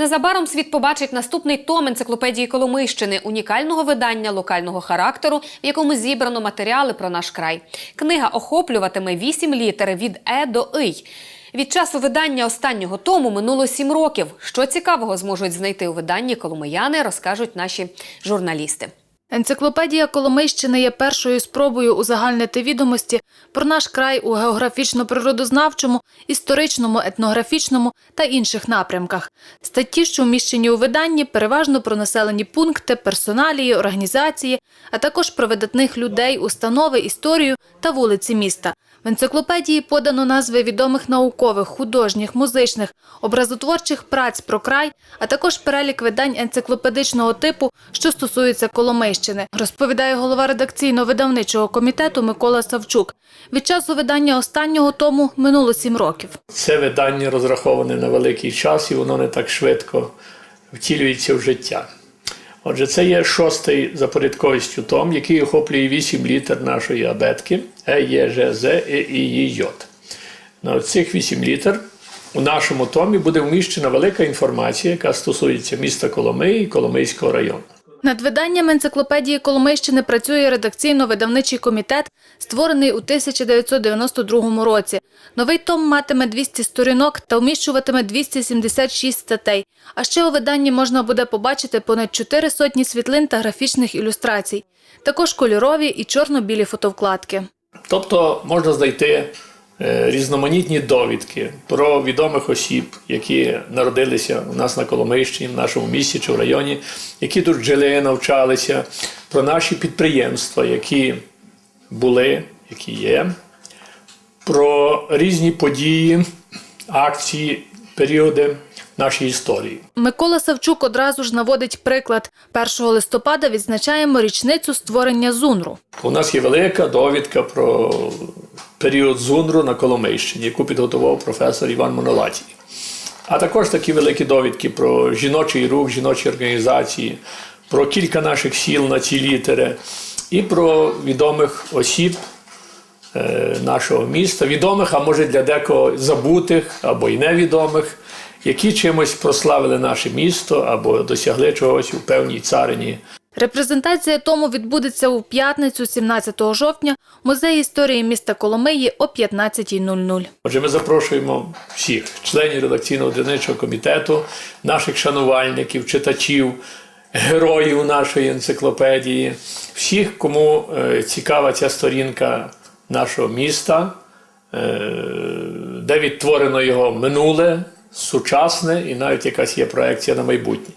Незабаром світ побачить наступний том енциклопедії Коломийщини, унікального видання локального характеру, в якому зібрано матеріали про наш край. Книга охоплюватиме вісім літер від Е до Ий. Від часу видання останнього тому минуло сім років. Що цікавого зможуть знайти у виданні коломияни, розкажуть наші журналісти. Енциклопедія Коломийщини є першою спробою узагальнити відомості про наш край у географічно-природознавчому, історичному, етнографічному та інших напрямках. Статті, що вміщені у виданні, переважно про населені пункти, персоналії, організації, а також про видатних людей, установи, історію та вулиці міста. В енциклопедії подано назви відомих наукових, художніх, музичних, образотворчих праць про край, а також перелік видань енциклопедичного типу, що стосуються Коломийщини, розповідає голова редакційно-видавничого комітету Микола Савчук. Від часу видання останнього тому минуло сім років. Це видання розраховане на великий час і воно не так швидко втілюється в життя. Отже, це є шостий за порядковістю том, який охоплює вісім літер нашої абетки Е, Є, Ж, З, І, І, Й, Й. На цих вісім літер у нашому томі буде вміщена велика інформація, яка стосується міста Коломиї і Коломийського району. Над виданням енциклопедії Коломийщини працює редакційно-видавничий комітет, створений у 1992 році. Новий том матиме 200 сторінок та вміщуватиме 276 статей. А ще у виданні можна буде побачити понад 4 сотні світлин та графічних ілюстрацій, також кольорові і чорно-білі фотовкладки. Тобто можна знайти різноманітні довідки про відомих осіб, які народилися у нас на Коломийщині, в нашому місті чи в районі, які тут жили, навчалися, про наші підприємства, які були, які є, про різні події, акції, періоди нашої історії. Микола Савчук одразу ж наводить приклад. 1 листопада відзначаємо річницю створення ЗУНРу. У нас є велика довідка про період Зунру на Коломийщині, яку підготував професор Іван Монолатій. А також такі великі довідки про жіночий рух, жіночі організації, про кілька наших сіл на ці літери і про відомих осіб е, нашого міста, відомих, а може для декого забутих або й невідомих, які чимось прославили наше місто або досягли чогось у певній царині Репрезентація тому відбудеться у п'ятницю, 17 жовтня, музеї історії міста Коломиї о 15.00. Отже, ми запрошуємо всіх членів редакційного дільничого комітету, наших шанувальників, читачів, героїв нашої енциклопедії, всіх, кому е, цікава ця сторінка нашого міста, е, де відтворено його минуле, сучасне і навіть якась є проекція на майбутнє.